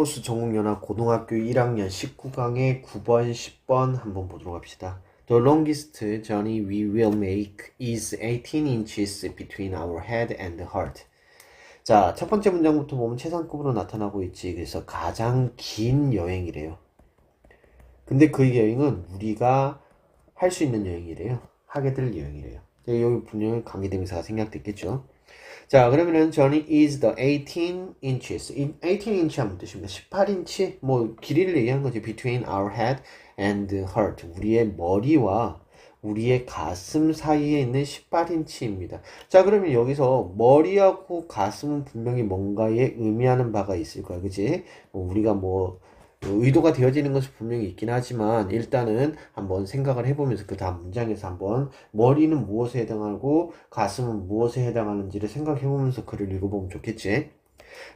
에이포스 전국연합 고등학교 1학년 19강의 9번, 10번 한번 보도록 합시다. The longest journey we will make is 18 inches between our head and heart. 자, 첫 번째 문장부터 보면 최상급으로 나타나고 있지. 그래서 가장 긴 여행이래요. 근데 그 여행은 우리가 할 수 있는 여행이래요. 하게 될 여행이래요. 여기 분명히 관계대명사가 생략됐겠죠. 자, 그러면은 journey is the 18 inches. 18 inch 하면 뜻입니다. 18인치? 뭐, 길이를 얘기하는 거죠. between our head and heart. 우리의 머리와 우리의 가슴 사이에 있는 18인치입니다. 자, 그러면 여기서 머리하고 가슴은 분명히 뭔가에 의미하는 바가 있을 거야. 그지? 뭐 우리가 뭐, 의도가 되어지는 것은 분명히 있긴 하지만 일단은 한번 생각을 해보면서 그 다음 문장에서 한번 머리는 무엇에 해당하고 가슴은 무엇에 해당하는지를 생각해보면서 글을 읽어보면 좋겠지.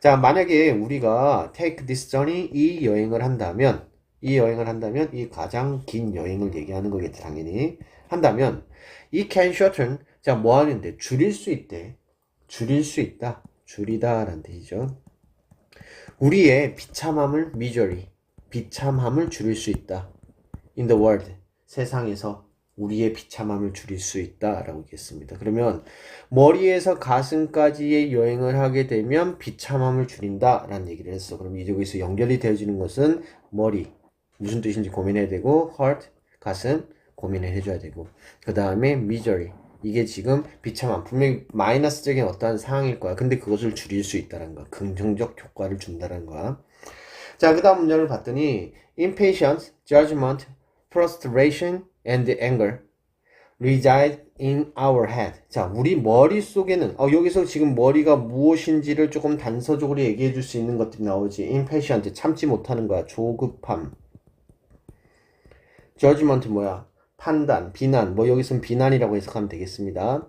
자, 만약에 우리가 take this journey 이 여행을 한다면 이 여행을 한다면 이 가장 긴 여행을 얘기하는 거겠지 당연히. 한다면 이 can shorten 자 뭐 하는데? 줄일 수 있대. 줄일 수 있다. 줄이다 라는 뜻이죠. 우리의 비참함을 misery 비참함을 줄일 수 있다. In the world 세상에서 우리의 비참함을 줄일 수 있다라고 얘기했습니다. 그러면 머리에서 가슴까지의 여행을 하게 되면 비참함을 줄인다라는 얘기를 했어. 그럼 여기서 연결이 되어지는 것은 머리 무슨 뜻인지 고민해야 되고 heart 가슴 고민을 해줘야 되고 그 다음에 misery 이게 지금 비참함 분명히 마이너스적인 어떠한 상황일 거야. 근데 그것을 줄일 수 있다는 거야. 긍정적 효과를 준다는 거야. 자, 그 다음 문장을 봤더니 impatience, judgment, frustration, and anger reside in our head. 자, 우리 머릿속에는 어, 여기서 지금 머리가 무엇인지를 조금 단서적으로 얘기해 줄 수 있는 것들이 나오지. impatient, 참지 못하는 거야. 조급함. judgment 뭐야? 판단, 비난. 뭐 여기서는 비난이라고 해석하면 되겠습니다.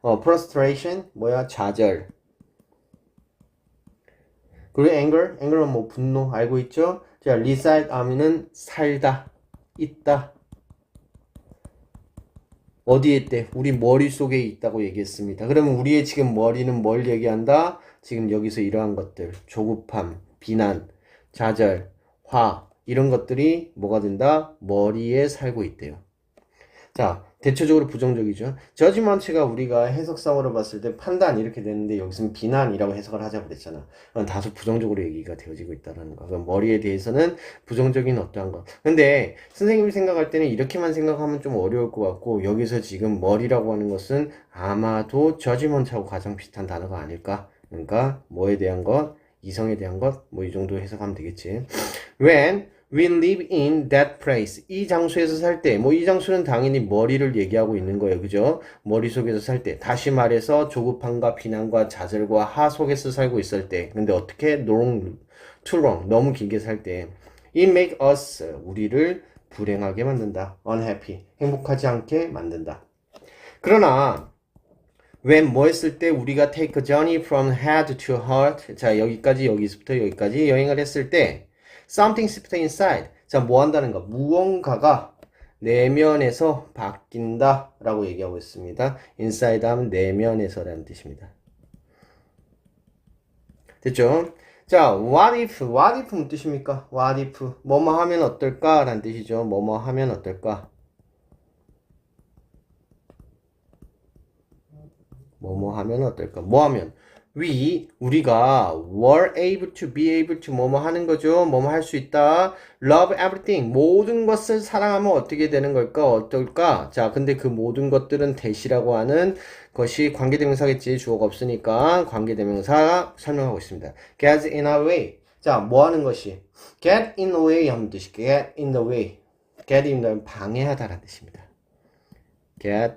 어, frustration 뭐야? 좌절. 그리고 anger, anger은 뭐 분노 알고 있죠? 자, reside 하면은 살다, 있다. 어디에 있대? 우리 머릿속에 있다고 얘기했습니다. 그러면 우리의 지금 머리는 뭘 얘기한다? 지금 여기서 이러한 것들, 조급함, 비난, 좌절, 화, 이런 것들이 뭐가 된다? 머리에 살고 있대요. 자, 대체적으로 부정적이죠. 저지먼트가 우리가 해석상으로 봤을 때 판단 이렇게 되는데 여기서는 비난이라고 해석을 하자고 그랬잖아. 다소 부정적으로 얘기가 되어지고 있다는 거. 그럼 머리에 대해서는 부정적인 어떠한 거. 근데 선생님이 생각할 때는 이렇게만 생각하면 좀 어려울 것 같고 여기서 지금 머리라고 하는 것은 아마도 저지먼트하고 가장 비슷한 단어가 아닐까. 그러니까 뭐에 대한 것, 이성에 대한 것, 뭐 이 정도 해석하면 되겠지. When we live in that place. 이 장소에서 살 때, 뭐 이 장소는 당연히 머리를 얘기하고 있는 거예요. 그죠? 머릿속에서 살 때. 다시 말해서 조급함과 비난과 좌절과 하 속에서 살고 있을 때. 근데 어떻게? long, too long. 너무 길게 살 때. It make us, 우리를 불행하게 만든다. unhappy. 행복하지 않게 만든다. 그러나, when 뭐 했을 때 우리가 take a journey from head to heart. 자, 여기까지, 여기서부터 여기까지 여행을 했을 때, something shift inside. 자, 뭐 한다는 거? 무언가가 내면에서 바뀐다 라고 얘기하고 있습니다. inside 하면 내면에서라는 뜻입니다. 됐죠? 자, what if, what if 무슨 뜻입니까? what if, 뭐뭐 하면 어떨까? 라는 뜻이죠. 뭐뭐 하면 어떨까? 뭐뭐 하면 어떨까? 뭐 하면? We 우리가 were able to be able to 뭐뭐 하는 거죠. 뭐뭐 할 수 있다. love everything 모든 것을 사랑하면 어떻게 되는 걸까? 어떨까? 자, 근데 그 모든 것들은 대시라고 하는 것이 관계대명사겠지. 주어가 없으니까 관계대명사 설명하고 있습니다. get in our way. 자, 뭐 하는 것이? get in the way 하면 뜻이 get in the way. get in the 방해하다라는 뜻입니다. get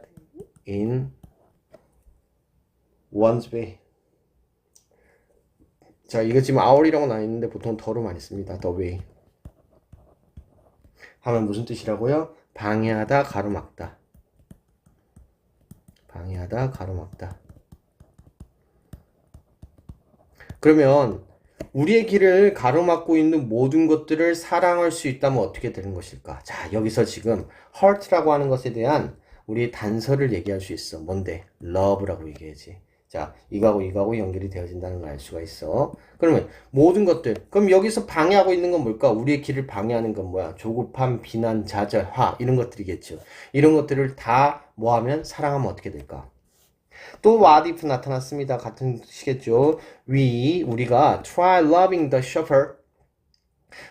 in one's way. 자, 이거 지금 hour이라고 나와 있는데 보통 더로 많이 씁니다. the way. 하면 무슨 뜻이라고요? 방해하다, 가로막다. 방해하다, 가로막다. 그러면 우리의 길을 가로막고 있는 모든 것들을 사랑할 수 있다면 어떻게 되는 것일까? 자, 여기서 지금 hurt라고 하는 것에 대한 우리의 단서를 얘기할 수 있어. 뭔데? love라고 얘기하지. 자, 이거하고 이거하고 연결이 되어진다는 걸 알 수가 있어. 그러면 모든 것들. 그럼 여기서 방해하고 있는 건 뭘까? 우리의 길을 방해하는 건 뭐야? 조급함, 비난, 좌절, 화 이런 것들이겠죠. 이런 것들을 다 뭐하면 사랑하면 어떻게 될까? 또 if 나타났습니다. 같은 뜻이겠죠. we 우리가 try loving the shopper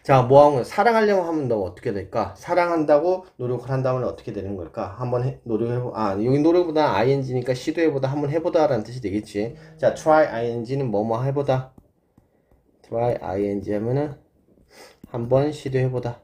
자, 뭐하면 사랑하려고 하면 너 어떻게 될까? 사랑한다고 노력을 한다면 어떻게 되는 걸까? 한번 해, 노력해보, 아, 여기 노력보다 ing니까 시도해보다, 한번 해보다라는 뜻이 되겠지. 자, try ing는 뭐뭐 해보다. try ing 하면은 한번 시도해보다.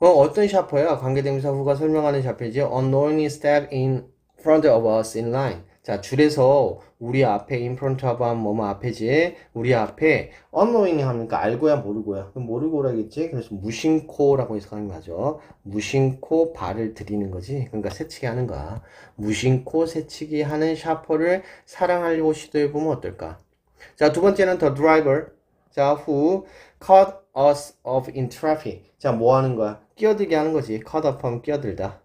어, 어떤 샤퍼야? 관계대명사 후가 설명하는 샤퍼이지. Unknowingly step in front of us in line. 자, 줄에서 우리 앞에 in front of 하면 뭐뭐 앞에지. 우리 앞에 unknowing 하니까 알고야 모르고야. 그럼 모르고라겠지. 그래서 무심코라고 해서 하는 거죠. 무심코 발을 들이는 거지. 그러니까 새치기 하는 거야. 무심코 새치기 하는 샤퍼를 사랑하려고 시도해 보면 어떨까? 자, 두 번째는 the driver. 자, who caught us off in traffic. 자, 뭐 하는 거야? 끼어들게 하는 거지. caught up 하면 끼어들다.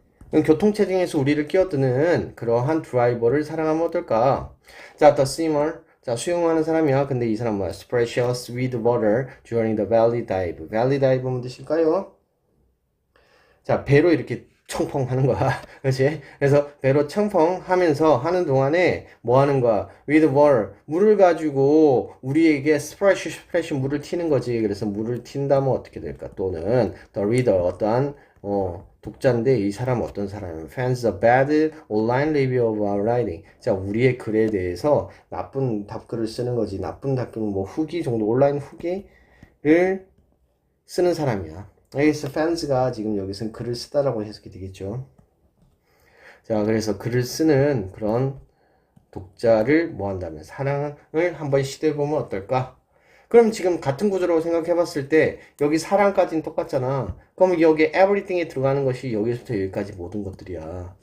그럼 교통체증에서 우리를 끼어드는 그러한 드라이버를 사랑하면 어떨까? 자, the swimmer. 자, 수영하는 사람이야. 근데 이 사람 뭐야? Splashes with water during the valley dive. valley dive 뭐 뜻일까요? 자, 배로 이렇게 청펑 하는 거야. 그렇지? 그래서 배로 청펑 하면서 하는 동안에 뭐 하는 거야? with water. 물을 가지고 우리에게 splash, splash 물을 튀는 거지. 그래서 물을 튄다면 어떻게 될까? 또는 the reader, 어떠한, 어, 독자인데 이 사람 어떤 사람이에요? Fans a bad online review of our writing. 자, 우리의 글에 대해서 나쁜 답글을 쓰는 거지. 나쁜 답글은 뭐 후기 정도, 온라인 후기를 쓰는 사람이야. 여기서 fans가 지금 여기서는 글을 쓰다라고 해석이 되겠죠. 자, 그래서 글을 쓰는 그런 독자를 뭐 한다면 사랑을 한번 시도해 보면 어떨까? 그럼 지금 같은 구조라고 생각해 봤을 때 여기 사랑까지는 똑같잖아. 그럼 여기 everything에 들어가는 것이 여기서부터 여기까지 모든 것들이야.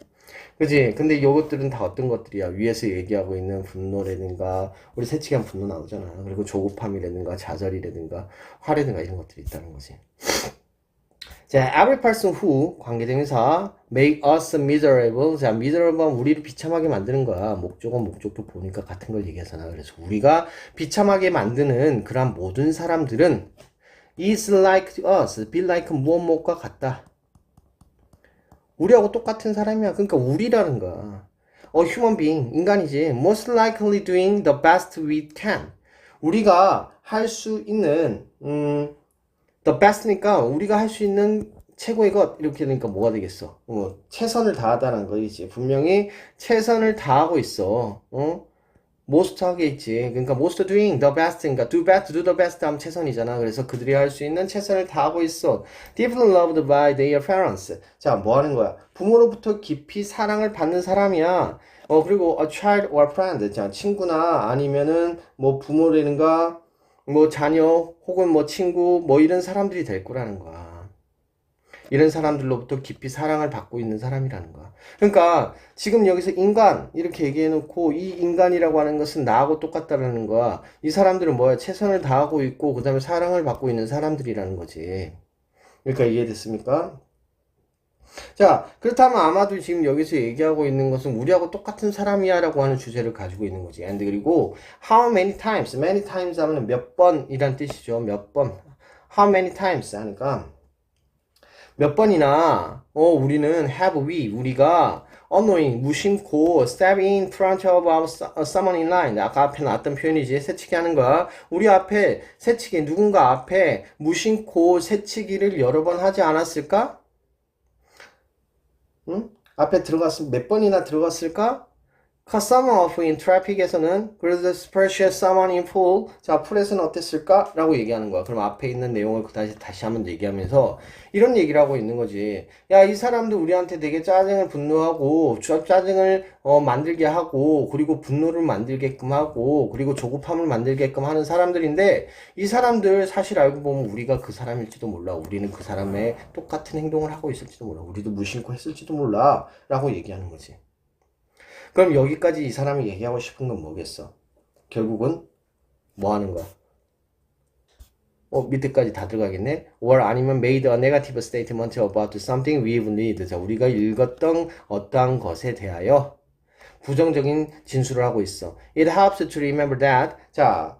그지? 근데 이것들은 다 어떤 것들이야? 위에서 얘기하고 있는 분노라든가, 우리 새치기한 분노 나오잖아. 그리고 조급함이라든가, 좌절이라든가, 화라든가 이런 것들이 있다는 거지. 자, every person who 관계대명사 make us miserable. 자, miserable 우리를 비참하게 만드는 거야. 목적은 목적도 보니까 같은 걸 얘기하잖아. 그래서 우리가 비참하게 만드는 그런 모든 사람들은 is like us, be like 무엇 무엇과 같다. 우리하고 똑같은 사람이야. 그러니까 우리라는 거야. 어, human being, 인간이지. most likely doing the best we can. 우리가 할 수 있는, 음, the best니까 우리가 할 수 있는 최고의 것 이렇게 되니까 뭐가 되겠어? 어, 최선을 다하다는 거이지. 분명히 최선을 다하고 있어. 어? most 하겠지. 그러니까 most doing the best. 그러니까 do best, do the best 하면 최선이잖아. 그래서 그들이 할 수 있는 최선을 다하고 있어. deeply loved by their parents. 자, 뭐 하는 거야? 부모로부터 깊이 사랑을 받는 사람이야. 어, 그리고 a child or friend. 자, 친구나 아니면은 뭐 부모라든가 뭐 자녀 혹은 뭐 친구 뭐 이런 사람들이 될 거라는 거야. 이런 사람들로부터 깊이 사랑을 받고 있는 사람이라는 거야. 그러니까 지금 여기서 인간 이렇게 얘기해 놓고 이 인간이라고 하는 것은 나하고 똑같다라는 거야. 이 사람들은 뭐야? 최선을 다하고 있고 그다음에 사랑을 받고 있는 사람들이라는 거지. 그러니까 이해됐습니까? 자, 그렇다면 아마도 지금 여기서 얘기하고 있는 것은 우리하고 똑같은 사람이야 라고 하는 주제를 가지고 있는 거지. and 그리고 how many times, many times 하면 몇 번이란 뜻이죠. 몇 번. how many times 하니까 몇 번이나 어 우리는 have we 우리가 unknowing 무심코 step in front of our someone in line 아까 앞에 나왔던 표현이지 새치기 하는 거야 우리 앞에 새치기 누군가 앞에 무심코 새치기를 여러 번 하지 않았을까? 응? 앞에 들어갔으면 몇 번이나 들어갔을까? Off in traffic에서는 그래서 precious someone in full 자 풀에서는 어땠을까? 라고 얘기하는 거야. 그럼 앞에 있는 내용을 다시 다시 한번 얘기하면서 이런 얘기를 하고 있는 거지. 야 이 사람도 우리한테 되게 짜증을 분노하고 짜증을 어, 만들게 하고 그리고 분노를 만들게끔 하고 그리고 조급함을 만들게끔 하는 사람들인데 이 사람들 사실 알고 보면 우리가 그 사람일지도 몰라. 우리는 그 사람의 똑같은 행동을 하고 있을지도 몰라. 우리도 무심코 했을지도 몰라. 라고 얘기하는 거지 그럼 여기까지 이 사람이 얘기하고 싶은 건 뭐겠어? 결국은 뭐 하는 거야? 어, 밑에까지 다 들어가겠네. or 아니면 made a negative statement about something we've read. 자, 우리가 읽었던 어떠한 것에 대하여 부정적인 진술을 하고 있어. It helps to remember that. 자,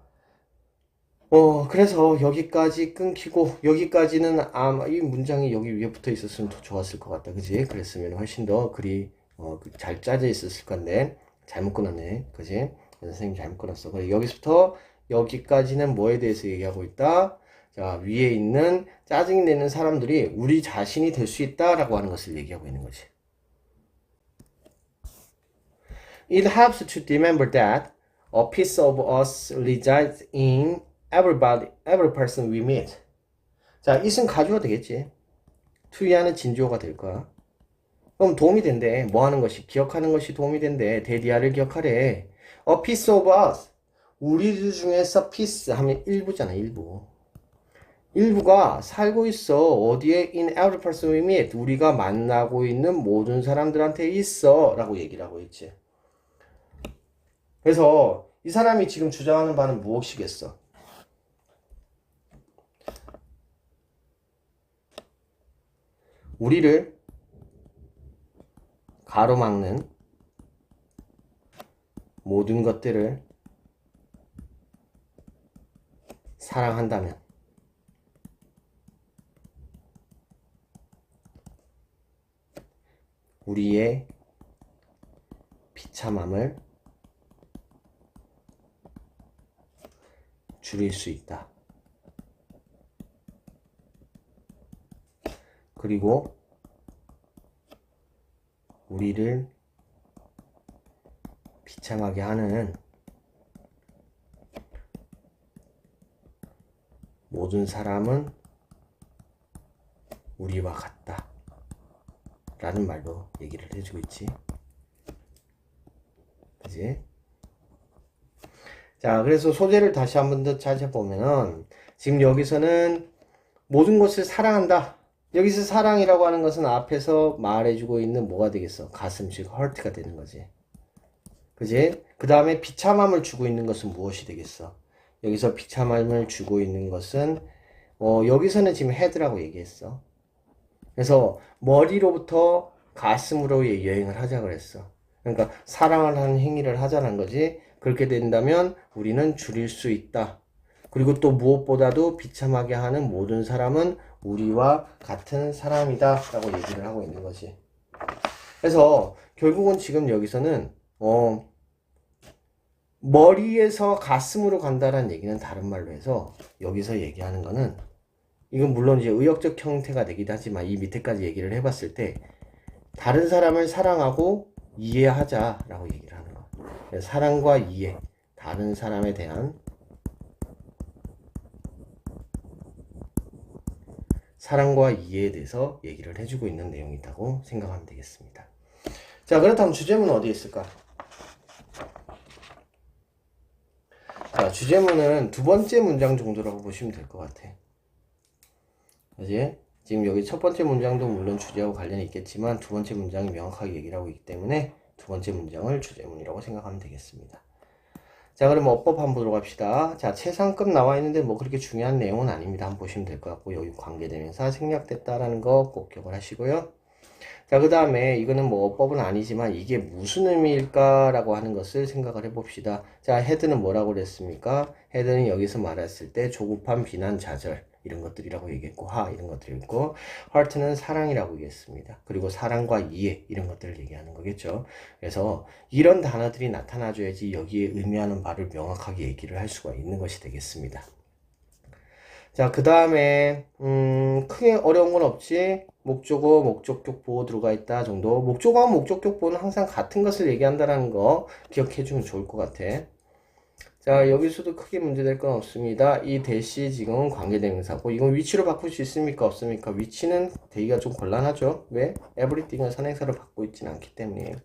어, 그래서 여기까지 끊기고, 여기까지는 아마 이 문장이 여기 위에 붙어 있었으면 더 좋았을 것 같다. 그지? 그랬으면 훨씬 더 글이, 어, 그잘 짜져 있었을 건데, 잘못 끊었네. 그지? 선생님 잘못 끊었어. 그래, 여기서부터 여기까지는 뭐에 대해서 얘기하고 있다? 자, 위에 있는 짜증이 내는 사람들이 우리 자신이 될 수 있다라고 하는 것을 얘기하고 있는 거지. It helps to remember that a piece of us resides in everybody, every person we meet. 자, it은 가주가 되겠지. 투이하는 진조가 될 거야. 그럼 도움이 된대. 뭐 하는 것이? 기억하는 것이 도움이 된대. 데디아를 기억하래. A piece of us. 우리들 중에서 piece 하면 일부잖아, 일부. 일부가 살고 있어. 어디에? In every person we meet. 우리가 만나고 있는 모든 사람들한테 있어. 라고 얘기를 하고 있지. 그래서 이 사람이 지금 주장하는 바는 무엇이겠어? 우리를 가로막는 모든 것들을 사랑한다면 우리의 비참함을 줄일 수 있다. 그리고 우리를 비참하게 하는 모든 사람은 우리와 같다. 라는 말로 얘기를 해주고 있지. 그지? 자, 그래서 소재를 다시 한 번 더 찾아보면은, 지금 여기서는 모든 것을 사랑한다. 여기서 사랑이라고 하는 것은 앞에서 말해주고 있는 뭐가 되겠어? 가슴, 즉, 헐트가 되는 거지. 그지? 그 다음에 비참함을 주고 있는 것은 무엇이 되겠어? 여기서 비참함을 주고 있는 것은, 어, 여기서는 지금 헤드라고 얘기했어. 그래서 머리로부터 가슴으로 여행을 하자 그랬어. 그러니까 사랑을 하는 행위를 하자는 거지. 그렇게 된다면 우리는 줄일 수 있다. 그리고 또 무엇보다도 비참하게 하는 모든 사람은 우리와 같은 사람이다. 라고 얘기를 하고 있는 거지. 그래서 결국은 지금 여기서는, 어, 머리에서 가슴으로 간다라는 얘기는 다른 말로 해서 여기서 얘기하는 거는 이건 물론 이제 의역적 형태가 되기도 하지만 이 밑에까지 얘기를 해봤을 때 다른 사람을 사랑하고 이해하자라고 얘기를 하는 거. 그래서 사랑과 이해, 다른 사람에 대한 사랑과 이해에 대해서 얘기를 해주고 있는 내용이라고 생각하면 되겠습니다. 자, 그렇다면 주제문은 어디에 있을까? 자, 주제문은 두 번째 문장 정도라고 보시면 될 것 같아. 그지? 지금 여기 첫 번째 문장도 물론 주제하고 관련이 있겠지만 두 번째 문장이 명확하게 얘기를 하고 있기 때문에 두 번째 문장을 주제문이라고 생각하면 되겠습니다. 자, 그럼 어법 한번 보도록 합시다. 자, 최상급 나와 있는데 뭐 그렇게 중요한 내용은 아닙니다. 한번 보시면 될 것 같고 여기 관계대명사 생략됐다라는 거꼭 기억을 하시고요. 자, 그 다음에 이거는 뭐 어법은 아니지만 이게 무슨 의미일까 라고 하는 것을 생각을 해봅시다. 자, 헤드는 뭐라고 그랬습니까? 헤드는 여기서 말했을 때 조급한 비난 좌절 이런 것들이라고 얘기했고 하 이런 것들이고 heart는 사랑이라고 얘기했습니다. 그리고 사랑과 이해 이런 것들을 얘기하는 거겠죠. 그래서 이런 단어들이 나타나줘야지 여기에 의미하는 바를 명확하게 얘기를 할 수가 있는 것이 되겠습니다. 자, 그 다음에, 음, 크게 어려운 건 없지. 목적어, 목적격 보호 들어가 있다 정도. 목적어와 목적격 보호는 항상 같은 것을 얘기한다는 거 기억해 주면 좋을 것 같아. 자, 여기서도 크게 문제될 건 없습니다. 이 대시 지금은 관계대명사고, 이건 위치로 바꿀 수 있습니까? 없습니까? 위치는 되기가 좀 곤란하죠. 왜? 에브리띵은 선행사를 받고 있지는 않기 때문이에요.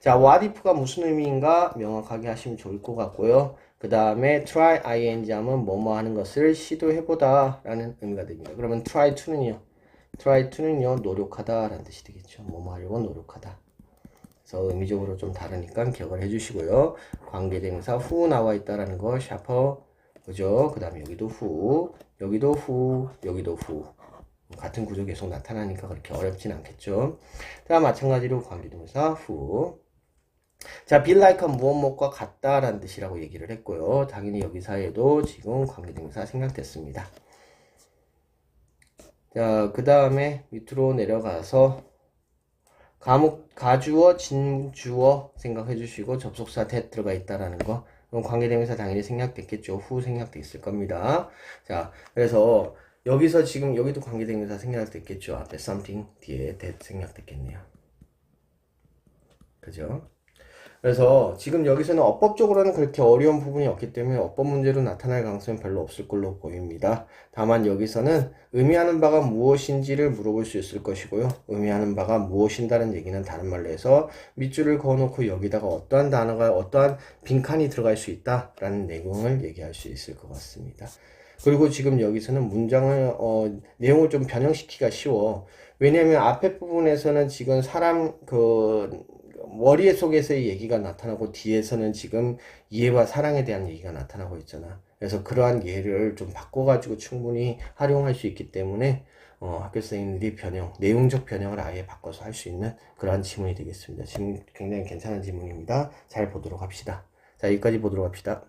자, what if가 무슨 의미인가 명확하게 하시면 좋을 것 같고요. 그 다음에 try ing 하면 뭐뭐 하는 것을 시도해보다 라는 의미가 됩니다. 그러면 try to는요. try to는요, 노력하다 라는 뜻이 되겠죠. 뭐뭐 하려고 노력하다. 그래서 의미적으로 좀 다르니까 기억을 해주시고요. 관계대명사 후 나와 있다라는 거 샤퍼 그죠? 그 다음에 여기도 후, 여기도 후, 여기도 후. 같은 구조 계속 나타나니까 그렇게 어렵진 않겠죠. 자, 마찬가지로 관계동사 후. 자, be like은 무엇 무엇과 같다라는 뜻이라고 얘기를 했고요. 당연히 여기 사이에도 지금 관계동사 생략됐습니다. 자, 그 다음에 밑으로 내려가서 가목, 가주어, 진주어 생각해 주시고 접속사 that 들어가 있다라는 거. 그럼 관계대명사 당연히 생략됐겠죠. 후 생략돼 있을 겁니다. 자, 그래서 여기서 지금 여기도 관계대명사 생략됐겠죠. 앞에 something 뒤에 that 생략됐겠네요. 그죠? 그래서 지금 여기서는 어법적으로는 그렇게 어려운 부분이 없기 때문에 어법 문제로 나타날 가능성은 별로 없을 걸로 보입니다. 다만 여기서는 의미하는 바가 무엇인지를 물어볼 수 있을 것이고요. 의미하는 바가 무엇인다는 얘기는 다른 말로 해서 밑줄을 그어놓고 여기다가 어떠한 단어가 어떠한 빈칸이 들어갈 수 있다라는 내용을 얘기할 수 있을 것 같습니다. 그리고 지금 여기서는 문장을 어, 내용을 좀 변형시키기가 쉬워. 왜냐하면 앞에 부분에서는 지금 사람 그 머리 속에서의 얘기가 나타나고 뒤에서는 지금 이해와 사랑에 대한 얘기가 나타나고 있잖아. 그래서 그러한 예를 좀 바꿔가지고 충분히 활용할 수 있기 때문에 어, 학교 선생님들이 변형, 내용적 변형을 아예 바꿔서 할 수 있는 그러한 지문이 되겠습니다. 지금 굉장히 괜찮은 지문입니다. 잘 보도록 합시다. 자, 여기까지 보도록 합시다.